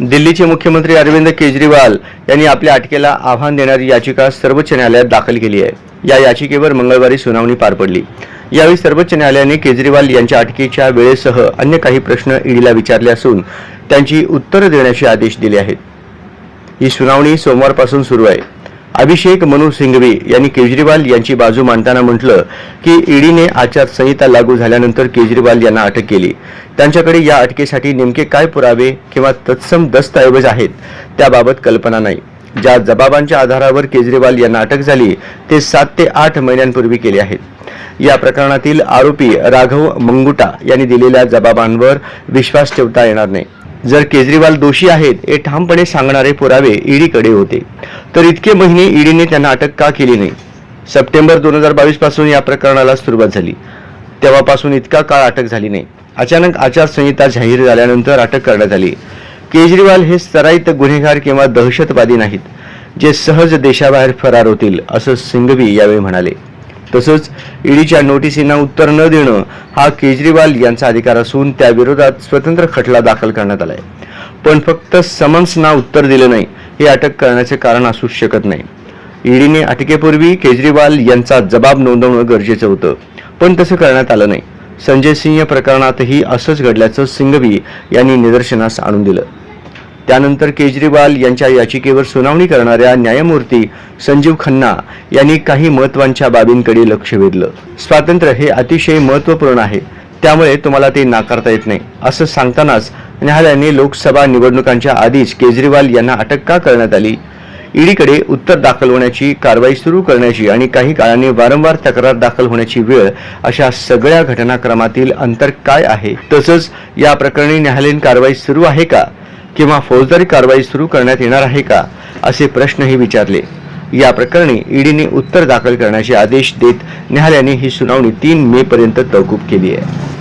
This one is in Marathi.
दिल्लीचे मुख्यमंत्री अरविंद केजरीवाल यांनी आपल्या अटकेला आव्हान देणारी याचिका सर्वोच्च न्यायालयात दाखल केली आहे. या याचिकेवर मंगळवारी सुनावणी पार पडली. यावेळी सर्वोच्च न्यायालयाने केजरीवाल यांच्या अटकेच्या वेळेसह अन्य काही प्रश्न ईडीला विचारले असून त्यांची उत्तरं देण्याचे आदेश दिले आहेत. ही सुनावणी सोमवारपासून सुरू आहे. अभिषेक मनु सिंघवी यांनी केजरीवाल यांची बाजू मांडताना म्हटलं की ईडीने आचारसंहिता लागू झाल्यानंतर केजरीवाल यांना अटक केली. त्यांच्याकडे या अटकेसाठी नेमके काय पुरावे किंवा तत्सम दस्तऐवज आहेत त्याबाबत कल्पना नाही. ज्या जबाबांच्या आधारावर केजरीवाल यांना अटक झाली ते सात ते आठ महिन्यांपूर्वी केले आहेत. या प्रकरणातील आरोपी राघव मंगुटा यांनी दिलेल्या जबाबांवर विश्वास ठेवता येणार नाही. जर केजरीवाल दोषी आहेत हे ठामपणे सांगणारे पुरावे ईडीकडे होते. तर इतके महिने ईडीने त्यांना अटक का केली नाही? सप्टेंबर दोन हजार बावीसपासून या प्रकरणाला सुरुवात झाली. तेव्हापासून इतका काळ अटक झाली नाही. अचानक आचारसंहिता जाहीर झाल्यानंतर अटक करण्यात आली. केजरीवाल हे सराईत गुन्हेगार किंवा दहशतवादी नाहीत जे सहज देशाबाहेर फरार होतील असं सिंघवी यावेळी म्हणाले. तसंच ईडीच्या नोटिसींना उत्तर न देणं हा केजरीवाल यांचा अधिकार असून त्याविरोधात स्वतंत्र खटला दाखल करण्यात आलाय. पण फक्त समन्सना उत्तर दिलं नाही हे अटक करण्याचे कारण असू शकत नाही. ईडीने अटकेपूर्वी केजरीवाल यांचा जबाब नोंदवणं गरजेचं होतं पण तसं करण्यात आलं नाही. संजय सिंह प्रकरणातही असंच घडल्याचं सिंघवी यांनी निदर्शनास आणून दिलं. त्यानंतर केजरीवाल यांच्या याचिकेवर सुनावणी करणाऱ्या न्यायमूर्ती संजीव खन्ना यांनी काही महत्त्वाच्या बाबींकडे लक्ष वेधलं. स्वातंत्र्य हे अतिशय महत्त्वपूर्ण आहे. त्यामुळे तुम्हाला ते नाकारता येत नाही असं सांगतानाच न्यायालयाने लोकसभा निवडणुकांच्या आधीच केजरीवाल यांना अटक का करण्यात आली? ईडीकडे उत्तर दाखल होण्याची कारवाई सुरू करण्याची आणि काही काळाने वारंवार तक्रार दाखल होण्याची वेळ अशा सगळ्या घटनाक्रमातील अंतर काय आहे? तसंच या प्रकरणी न्यायालयीन कारवाई सुरू आहे का? किंवा फौजदारी कारवाई सुरू करण्यात येणार आहे का असे प्रश्नही विचारले. या प्रकरणी ईडीने उत्तर दाखल करण्याचे आदेश देत न्यायालयाने ही सुनावणी तीन मे पर्यंत तहकूब केली आहे.